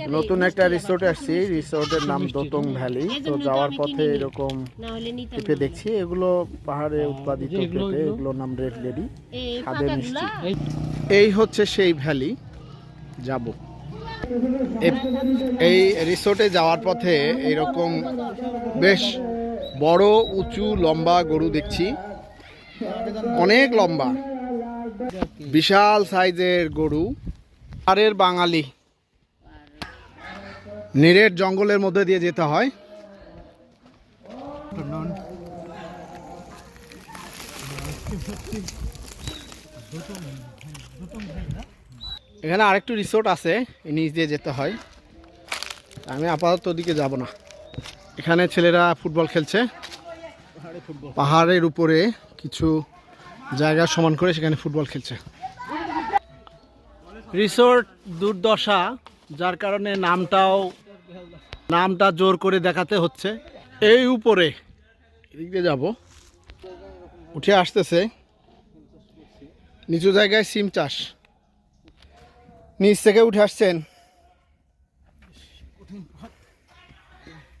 নতুন একটা রিসোর্টে আসছি রিসোর্টের নাম দোতং ভ্যালি। তো যাওয়ার পথে এরকম পেঁপে দেখছি এগুলো পাহাড়ে উৎপাদিত পেঁপে এগুলোর নাম রেড লেডি স্বাদে মিষ্টি। এই হচ্ছে সেই ভ্যালি যাব। এই রিসোর্টে যাওয়ার পথে এরকম বেশ বড় উঁচু লম্বা গরু দেখছি। অনেক লম্বা। বিশাল সাইজের গরু। আরের বাঙালি। নিরেট জঙ্গলের মধ্যে দিয়ে যেতে হয়। এখানে আরেকটু রিসোর্ট আছে নিচ দিয়ে যেতে হয়। আমি আপাতত ওদিকে যাব না। এখানে ছেলেরা ফুটবল খেলছে। পাহাড়ের উপরে কিছু জায়গা সমান করে সেখানে ফুটবল খেলছে। রিসোর্ট দুর্দশা, যার কারণে নামটাও নামটা জোর করে দেখাতে হচ্ছে। এই উপরে এদিক দিয়ে যাব। উঠে আসতেছে। নিচু জায়গায় সিম চাষ। নিচ থেকে উঠে আসছেন।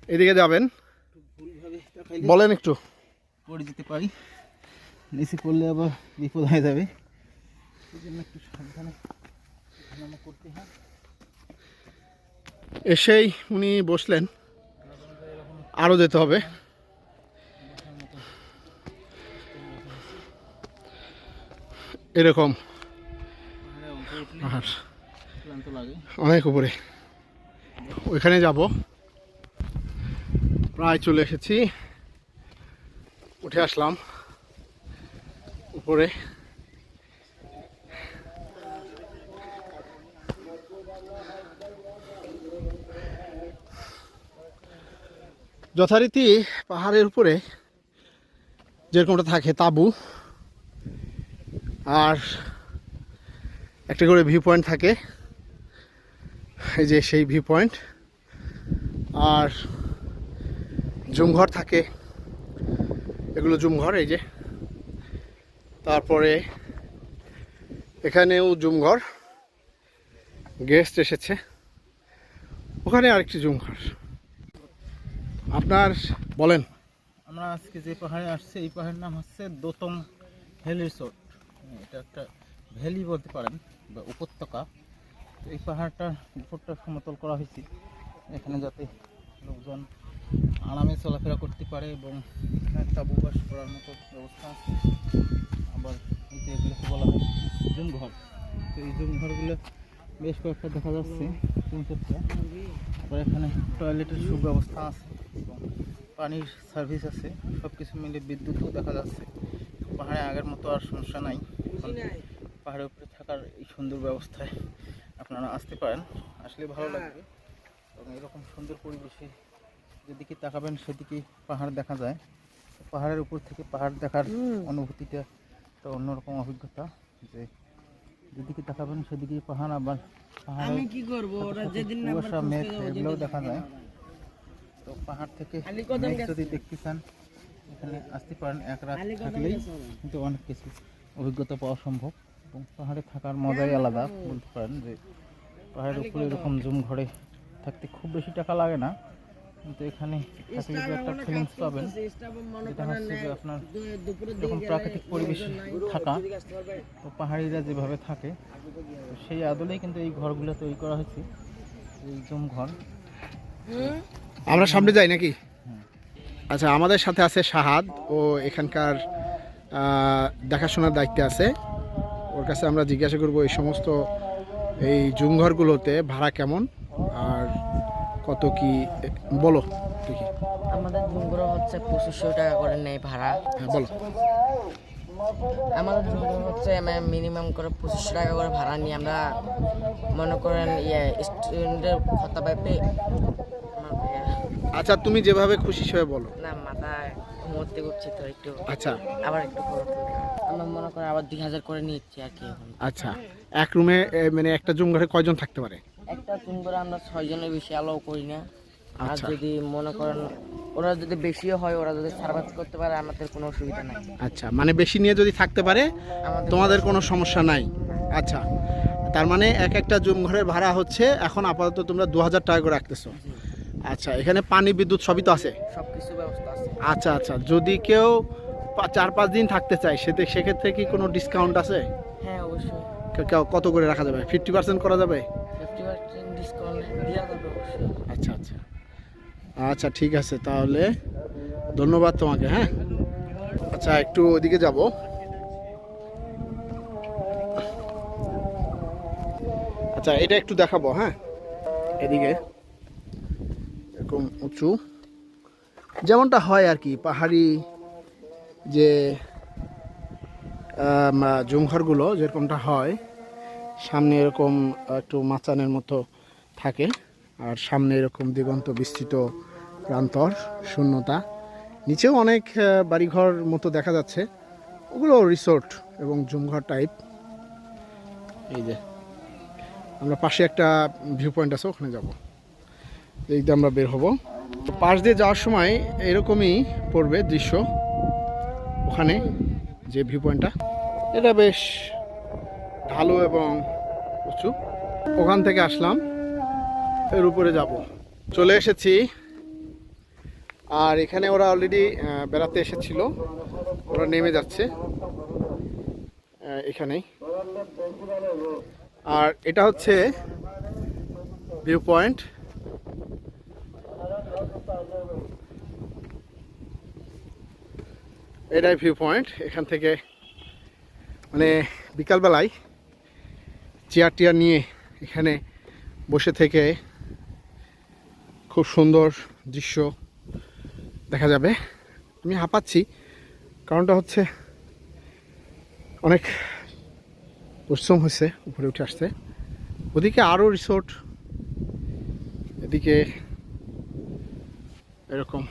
এদিকে যাবেন। বলেন একটু। পড়ে যেতে পারি। নিচে পড়লে আবার বিপদ হয়ে যাবে। একটু সাবধানে করতে হয়। এসেই উনি বসলেন। আরও যেতে হবে। এরকম। আর অনেক উপরে। ওইখানে যাব। প্রায় চলে এসেছি। উঠে আসলাম। উপরে। যথারীতি পাহাড়ের উপরে যেরকমটা থাকে তাবু, আর একটা করে ভিউ পয়েন্ট থাকে, এই যে সেই ভিউ পয়েন্ট আর জুমঘর থাকে, এগুলো জুমঘর এই যে। তারপরে এখানেও জুমঘর গেস্ট এসেছে, ওখানে আরেকটি জুমঘর আপনার বলেন। আমরা আজকে যে পাহাড়ে আসছি, এই পাহাড়ের নাম হচ্ছে দোতং ভ্যালি রিসোর্ট। এটা একটা ভ্যালি বলতে পারেন বা উপত্যকা। এই পাহাড়টার উপরটা সমতল করা হয়েছে। এখানে যাতে লোকজন আরামে চলাফেরা করতে পারে এবং এখানে তাবু করার মতো ব্যবস্থা আছে। আবার এগুলোকে বলা হয় জুম ঘর তো এই জুম ঘরগুলো বেশ কয়েকটা দেখা যাচ্ছে তিন চারটা। আবার এখানে টয়লেটের সুব্যবস্থা আছে। এবং পানির সার্ভিস আছে সব কিছু মিলে বিদ্যুৎও দেখা যাচ্ছে। পাহাড়ে আগের মতো আর সমস্যা নাই। পাহাড়ের উপরে থাকার এই সুন্দর ব্যবস্থায় আপনারা আসতে পারেন। আসলে ভালো লাগবে। এবং এরকম সুন্দর পরিবেশে যেদিকে তাকাবেন সেদিকে পাহাড় দেখা যায়। পাহাড়ের উপর থেকে পাহাড় দেখার অনুভূতিটা একটা অন্যরকম অভিজ্ঞতা যে যেদিকে তাকাবেন সেদিকেই পাহাড় আবার পাহাড়ে আমি কি করব? ওরা যেদিন কুয়াশা মেঘ এগুলোও দেখা যায়। তো পাহাড় থেকে। যদি দেখতে চান এখানে আসতে পারেন এক রাত থাকলেই। কিন্তু অনেক কিছু অভিজ্ঞতা পাওয়া সম্ভব। এবং পাহাড়ে থাকার মজাই আলাদা। বলতে পারেন যে পাহাড়ের উপরে এরকম জুম ঘরে থাকতে খুব বেশি টাকা লাগে না। কিন্তু এখানে থাকলে যে একটা ফিলিংস পাবেন যেটা হচ্ছে যে আপনার এরকম প্রাকৃতিক পরিবেশ থাকা তো পাহাড়িরা যেভাবে থাকে তো সেই আদলেই কিন্তু এই ঘরগুলো তৈরি করা হয়েছে। এই জুম ঘর। আমরা সামনে যাই নাকি? আচ্ছা আমাদের সাথে আছে শাহাদ ও এখানকার দেখাশোনার দায়িত্বে আছে। ওর কাছে আমরা জিজ্ঞাসা করব এই সমস্ত এই জুমঘরগুলোতে ভাড়া কেমন? আর কত কি বলো দেখি। আমাদের ঝুমগুলো হচ্ছে পঁচিশশো টাকা করে নেয় ভাড়া। হ্যাঁ বলো। আমাদের হচ্ছে মিনিমাম করে পঁচিশশো টাকা করে ভাড়া নিয়ে আমরা মনে করেন ইয়ে স্টুডেন্টের পাইপে ইয়ে, আচ্ছা তুমি যেভাবে খুশি সেভাবে বলো। না মাথায় ঘুমোতে করছি তো একটু। আচ্ছা। আবার একটু বড় আমরা মনে করেন আবার দুই হাজার করে নিচ্ছি আর কি এখন। আচ্ছা এক রুমে মানে একটা জুম ঘরে কয়জন থাকতে পারে? একটা চুম করে আমরা ছয় জনের বেশি অ্যালাউ করি না। আর আচ্ছা। যদি মনে করেন ওরা যদি বেশিও হয় ওরা যদি সার্ভাইভ করতে পারে আমাদের কোনো অসুবিধা নাই। আচ্ছা মানে বেশি নিয়ে যদি থাকতে পারে আমাদের তোমাদের কোনো সমস্যা নাই। আচ্ছা তার মানে এক একটা জুম ঘরের ভাড়া হচ্ছে এখন আপাতত তোমরা দু হাজার টাকা করে রাখতেছো। আচ্ছা এখানে পানি বিদ্যুৎ সবই তো আছে? সব কিছু ব্যবস্থা আছে। আচ্ছা আচ্ছা যদি কেউ চার পাঁচ দিন থাকতে চায় সেতে সেক্ষেত্রে কি কোনো ডিসকাউন্ট আছে? হ্যাঁ অবশ্যই। কত করে রাখা যাবে? ফিফটি পার্সেন্ট করা যাবে? আচ্ছা আচ্ছা। আচ্ছা ঠিক আছে তাহলে ধন্যবাদ তোমাকে হ্যাঁ? আচ্ছা একটু ওদিকে যাব। আচ্ছা এটা একটু দেখাবো হ্যাঁ? এদিকে। এরকম উঁচু। যেমনটা হয় আর কি, পাহাড়ি যে জুমঘরগুলো যেরকমটা হয়, সামনে এরকম একটু মাচানের মতো থাকে আর সামনে এরকম দিগন্ত বিস্তৃত প্রান্তর, শূন্যতা। নিচেও অনেক বাড়িঘর মতো দেখা যাচ্ছে। ওগুলো রিসোর্ট এবং জুমঘর টাইপ এই যে, আমরা পাশে একটা ভিউ পয়েন্ট আছে, ওখানে যাব। এই দিকে আমরা বের হব। পাশ দিয়ে যাওয়ার সময় এরকমই পড়বে দৃশ্য। ওখানে যে ভিউ পয়েন্টটা এটা বেশ ঢালু এবং উঁচু। ওখান থেকে আসলাম, এর উপরে যাব। চলে এসেছি। আর এখানে ওরা অলরেডি বেড়াতে এসেছিল। ওরা নেমে যাচ্ছে এখানেই। আর এটা হচ্ছে ভিউ পয়েন্ট এটাই ভিউ পয়েন্ট এখান থেকে মানে বিকালবেলায় চেয়ার টিয়ার নিয়ে এখানে বসে থেকে খুব সুন্দর দৃশ্য দেখা যাবে। আমি হাঁপাচ্ছি, কারণটা হচ্ছে অনেক পরিশ্রম হয়েছে উপরে উঠে আসতে। ওদিকে আরও রিসোর্ট এদিকে এরকম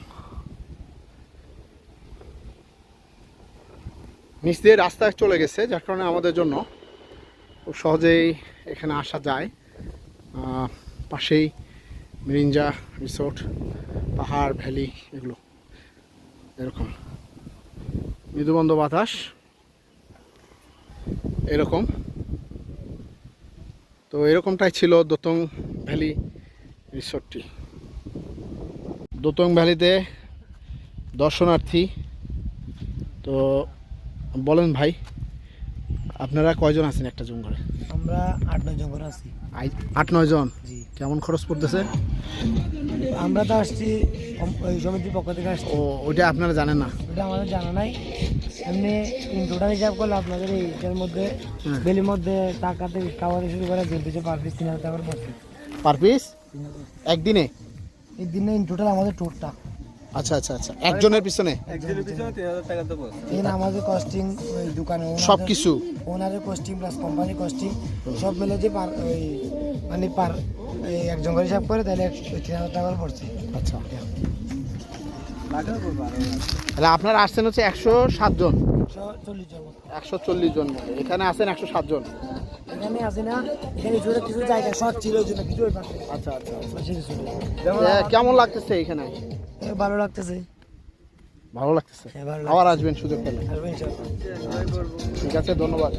নিচ দিয়ে রাস্তা চলে গেছে, যার কারণে আমাদের জন্য খুব সহজেই এখানে আসা যায়। পাশেই মিরিঞ্জা রিসোর্ট, পাহাড়, ভ্যালি এগুলো। এরকম। মৃদুবন্ধ বাতাস। এরকম। তো এরকমটাই ছিল দোতং ভ্যালি রিসোর্টটি। দোতং ভ্যালিতে দর্শনার্থী, তো বলেন ভাই আপনারা কয়জন আছেন একটা জুম ঘরে আমরা আট নয় জন করে আছি। আট নয় জন? জি। কেমন খরচ পড়তেছে? আমরা তো আসছি ওই সমিতির পক্ষ থেকে আসছি। ও ওইটা আপনারা জানেন না? ওটা আমাদের জানা নাই। এমনি টোটাল হিসাব করলে আপনাদের এইটার মধ্যে হ্যাঁ। বেলির মধ্যে টাকাতে খাওয়া থেকে শুরু করে দিতে পার পিস তিন হাজার টাকার পার পিস একদিনে? এই দিনে টোটাল আমাদের ট্যুরটা আচ্ছা আচ্ছা আচ্ছা। একজনের পিছনে? এই আমাদের কস্টিং ওই দোকানে সব কিছু ওনারের কস্টিং প্লাস কোম্পানির কস্টিং সব মিলে যে পার ওই মানে পার এই একজন করে হিসাব করে তাহলে এক- ওই তিন হাজার টাকা করে পড়ছে। আচ্ছা। তাহলে আপনারা আসছেন হচ্ছে একশো সাতজন একশো চল্লিশ জন। মতো। একশো চল্লিশ জন এখানে আসেন একশো সাতজন এখানে আসি না এখানে কিছু কিছু জায়গা শর্ট ছিল ওই জন্য কিছু আচ্ছা আচ্ছা আচ্ছা। কেমন লাগতেছে এখানে? ভালো লাগতেছে। ভালো লাগতেছে? হ্যাঁ আবার আসবেন সুযোগ পেলে। ঠিক আছে ধন্যবাদ।